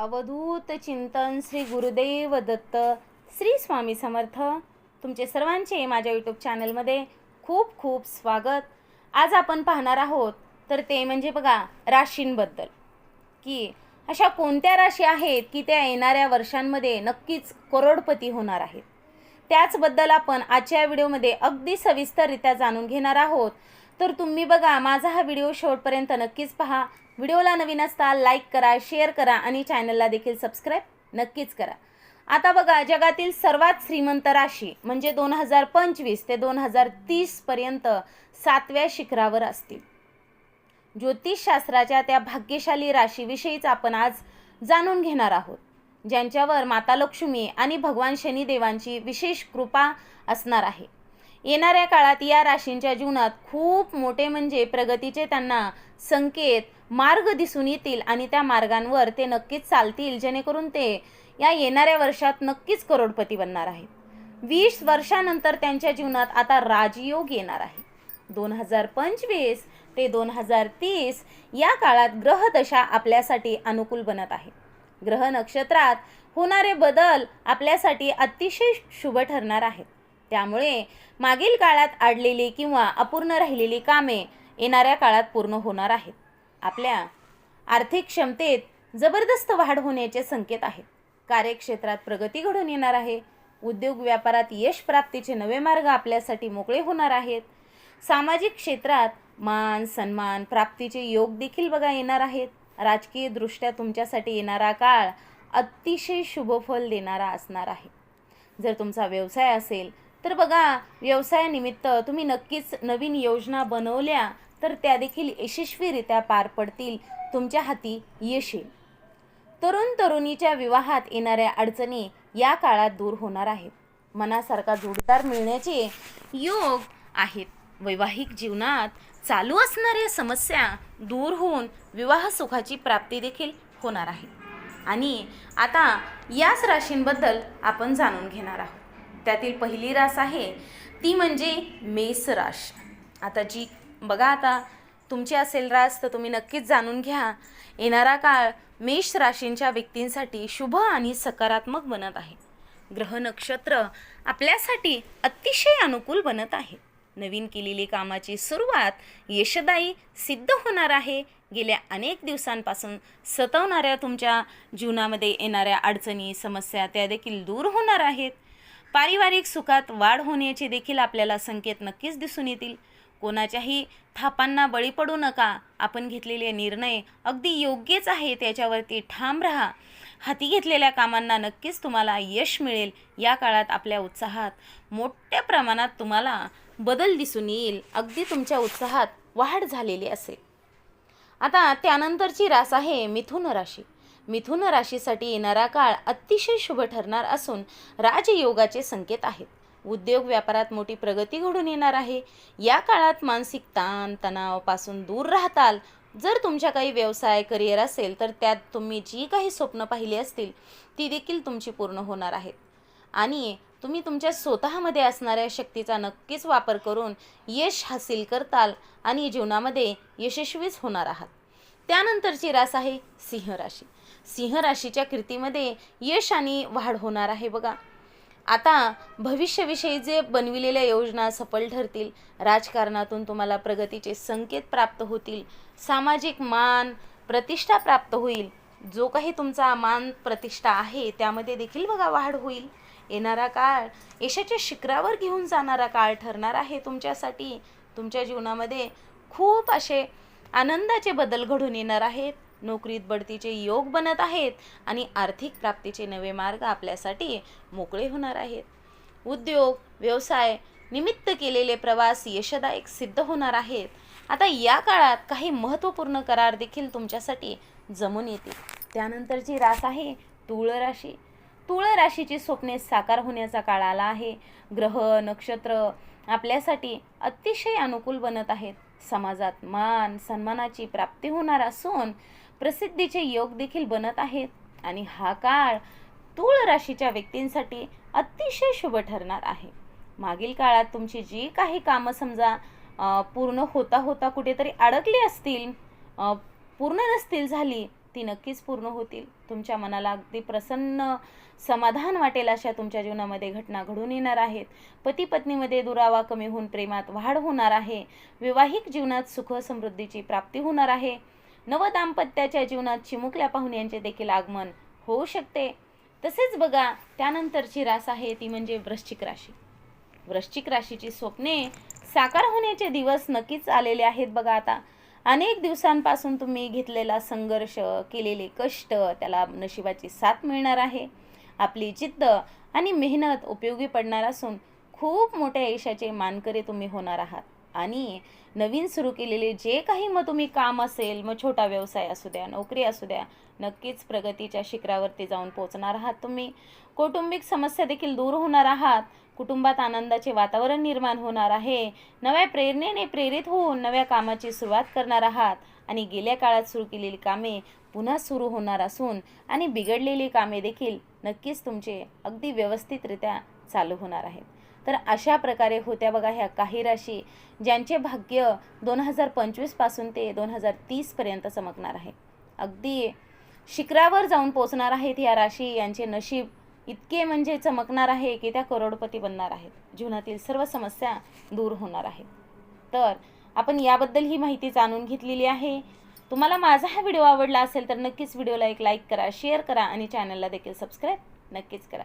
अवधूत चिंतन श्री गुरुदेव दत्त श्री स्वामी समर्थ. तुमचे सर्वांचे माझ्या यूट्यूब चॅनलमध्ये खूप खूप स्वागत. आज आपण पाहणार आहोत तर ते म्हणजे बघा राशींबद्दल. की अशा कोणत्या राशी आहेत की त्या येणाऱ्या वर्षांमध्ये नक्कीच करोडपती होणार आहेत? त्याचबद्दल आपण आजच्या व्हिडिओमध्ये अगदी सविस्तररित्या जाणून घेणार आहोत. तर तुम्ही बघा माझा हा व्हिडिओ शेवटपर्यंत नक्कीच पहा. व्हिडिओला नवीन असता लाईक करा शेअर करा आणि चॅनलला देखील सबस्क्राईब नक्कीच करा. आता बघा जगातील सर्वात श्रीमंत राशी म्हणजे दोन हजार पंचवीस ते दोन हजार तीसपर्यंत सातव्या शिखरावर असतील. ज्योतिषशास्त्राच्या त्या भाग्यशाली राशीविषयीच आपण आज जाणून घेणार आहोत. ज्यांच्यावर माता लक्ष्मी आणि भगवान शनिदेवांची विशेष कृपा असणार आहे. येणाऱ्या काळात या राशींच्या जीवनात खूप मोठे म्हणजे प्रगतीचे त्यांना संकेत मार्ग दिसून येतील आणि त्या मार्गांवर ते नक्कीच चालतील जेणेकरून ते या येणाऱ्या वर्षात नक्कीच करोडपती बनणार आहेत. वीस वर्षानंतर त्यांच्या जीवनात आता राजयोग येणार आहे. दोन हजार पंचवीस ते दोन हजार तीस या काळात ग्रहदशा आपल्यासाठी अनुकूल बनत आहे. ग्रह नक्षत्रात होणारे बदल आपल्यासाठी अतिशय शुभ ठरणार आहेत. त्यामुळे मागील काळात अडलेली किंवा अपूर्ण राहिलेली कामे येणाऱ्या काळात पूर्ण होणार आहेत. आपल्या आर्थिक क्षमतेत जबरदस्त वाढ होण्याचे संकेत आहेत. कार्यक्षेत्रात प्रगती घडून येणार आहे. उद्योग व्यापारात यश प्राप्तीचे नवे मार्ग आपल्यासाठी मोकळे होणार आहेत. सामाजिक क्षेत्रात मान सन्मान प्राप्तीचे योग देखील बघा येणार आहेत. राजकीय दृष्ट्या तुमच्यासाठी येणारा काळ अतिशय शुभफल देणारा असणार आहे. जर तुमचा व्यवसाय असेल तर बघा व्यवसायानिमित्त तुम्ही नक्कीच नवीन योजना बनवल्या तर त्या देखील यशस्वीरित्या पार पडतील तुमच्या हाती यश येईल तरुण तरुणीच्या विवाहात येणाऱ्या अडचणी या काळात दूर होणार आहेत. मनासारखा जोडदार मिळण्याचे योग आहेत. वैवाहिक जीवनात चालू असणाऱ्या समस्या दूर होऊन विवाह सुखाची प्राप्ती देखील होणार आहे. आणि आता याच राशींबद्दल आपण जाणून घेणार आहोत. त्यातील पहिली रास आहे ती म्हणजे मेष राश. आता जी बघा आता तुमची असेल रास तर तुम्ही नक्कीच जाणून घ्या. येणारा काळ मेष राशींच्या व्यक्तींसाठी शुभ आणि सकारात्मक बनत आहे. ग्रह नक्षत्र आपल्यासाठी अतिशय अनुकूल बनत आहे. नवीन केलेली कामाची सुरुवात यशदायी सिद्ध होणार आहे. गेल्या अनेक दिवसांपासून सतवणाऱ्या तुमच्या जीवनामध्ये येणाऱ्या अडचणी समस्या त्या देखील दूर होणार आहेत. पारिवारिक सुखात वाढ होण्याचे देखील आपल्याला संकेत नक्कीच दिसून येतील. कोणाच्याही थापांना बळी पडू नका. आपण घेतलेले निर्णय अगदी योग्यच आहे त्याच्यावरती ठाम राहा. हाती घेतलेल्या कामांना नक्कीच तुम्हाला यश मिळेल. या काळात आपल्या उत्साहात मोठ्या प्रमाणात तुम्हाला बदल दिसून येईल. अगदी तुमच्या उत्साहात वाढ झालेली असेल. आता त्यानंतरची रास आहे मिथुन राशी. मिथुन राशीसाठी येणारा काळ अतिशय शुभ ठरणार असून राजयोगाचे संकेत आहेत. उद्योग व्यापारात मोठी प्रगती घडून येणार आहे. या काळात मानसिक ताण तणावापासून दूर राहताल. जर तुमच्या काही व्यवसाय करिअर असेल तर त्यात तुम्ही जी काही स्वप्न पाहिली असतील ती देखील तुमची पूर्ण होणार आहेत. आणि तुम्ही तुमच्या स्वतःमध्ये असणाऱ्या शक्तीचा नक्कीच वापर करून यश हासिल करताल आणि जीवनामध्ये यशस्वीच होणार आहात. त्यानंतरची रास आहे सिंह राशी सिंह राशीच्या कीर्तीमध्ये यश आणि वाढ होणार आहे बघा. आता भविष्याविषयी जे बनविलेल्या योजना सफल ठरतील राजकारणातून तुम्हाला प्रगतीचे संकेत प्राप्त होतील सामाजिक मान प्रतिष्ठा प्राप्त होईल जो काही तुमचा मान प्रतिष्ठा आहे त्यामध्ये देखील बघा वाढ होईल. येणारा काळ यशाच्या शिखरावर घेऊन जाणारा काळ ठरणार आहे तुमच्यासाठी. तुमच्या जीवनामध्ये खूप असे आनंदाचे बदल घडून येणार आहेत. नोकरीत बढतीचे योग बनत आहेत आणि आर्थिक प्राप्तीचे नवे मार्ग आपल्यासाठी मोकळे होणार आहेत. उद्योग व्यवसाय निमित्त केलेले प्रवास यशदायक सिद्ध होणार आहेत. आता या काळात काही महत्त्वपूर्ण करार देखील तुमच्यासाठी जमून येतील. त्यानंतरची रास आहे तुळ राशी. तुळ राशीची स्वप्ने साकार होण्याचा काळ आला आहे. ग्रह नक्षत्र आपल्यासाठी अतिशय अनुकूल बनत आहेत. समाजात मान सन्मानाची प्राप्ती होणार असून प्रसिद्धीचे योग देखील बनत आहेत. आणि हा काळ तूळ राशीच्या व्यक्तींसाठी अतिशय शुभ ठरणार आहे. मागील काळात तुमची जी काही कामं समजा पूर्ण होता होता कुठेतरी अडकली असतील पूर्ण नसतील झाली ती नक्कीच पूर्ण होतील. तुमच्या मनाला अगदी प्रसन्न समाधान वाटेल अशा तुमच्या जीवनामध्ये घटना घडून येणार आहेत. पती पत्नीमध्ये दुरावा कमी होऊन प्रेमात वाढ होणार आहे. वैवाहिक जीवनात सुख समृद्धीची प्राप्ती होणार आहे. नवदाम्पत्याच्या जीवनात चिमुकल्या पाहुण्यांचे देखील आगमन होऊ शकते. तसेच बघा त्यानंतरची रास आहे ती म्हणजे वृश्चिक राशी. वृश्चिक राशीची स्वप्ने साकार होण्याचे दिवस नक्कीच आलेले आहेत बघा आता. अनेक दिवसांपासून तुम्ही घेतलेला संघर्ष केलेले कष्ट त्याला नशिबाची साथ मिळणार आहे. आपली जिद्द आणि मेहनत उपयोगी पडणार असून खूप मोठ्या यशाचे मानकरी तुम्ही होणार आहात. आणि नवीन सुरू केलेले जे काही मग तुम्ही काम असेल मग छोटा व्यवसाय असू द्या नोकरी असू द्या नक्कीच प्रगतीच्या शिखरावरती जाऊन पोहोचणार आहात तुम्ही. कौटुंबिक समस्या देखील दूर होणार आहात. कुटुंबात आनंदाचे वातावरण निर्माण होणार आहे. नव्या प्रेरणेने प्रेरित होऊन नव्या कामाची सुरुवात करणार आहात. आणि गेल्या काळात सुरू केलेली कामे पुन्हा सुरू होणार असून आणि बिघडलेली कामे देखील नक्कीच तुमचे अगदी व्यवस्थितरित्या चालू होणार आहेत. तर अशा प्रकारे होत्या बघा ह्या काही राशी ज्यांचे भाग्य दोन हजार पंचवीसपासून ते दोन हजार तीसपर्यंत चमकणार आहे. अगदी शिखरावर जाऊन पोचणार आहेत या राशी यांचे नशीब इतके म्हणजे चमकणार आहे की त्या करोडपती बनणार आहेत. जीवनातील सर्व समस्या दूर होणार आहेत. तर आपण याबद्दल ही माहिती जाणून घेतलेली आहे. तुम्हाला माझा हा व्हिडिओ आवडला असेल तर नक्कीच व्हिडिओला एक लाईक करा शेअर करा आणि चॅनलला देखील सबस्क्राईब नक्कीच करा.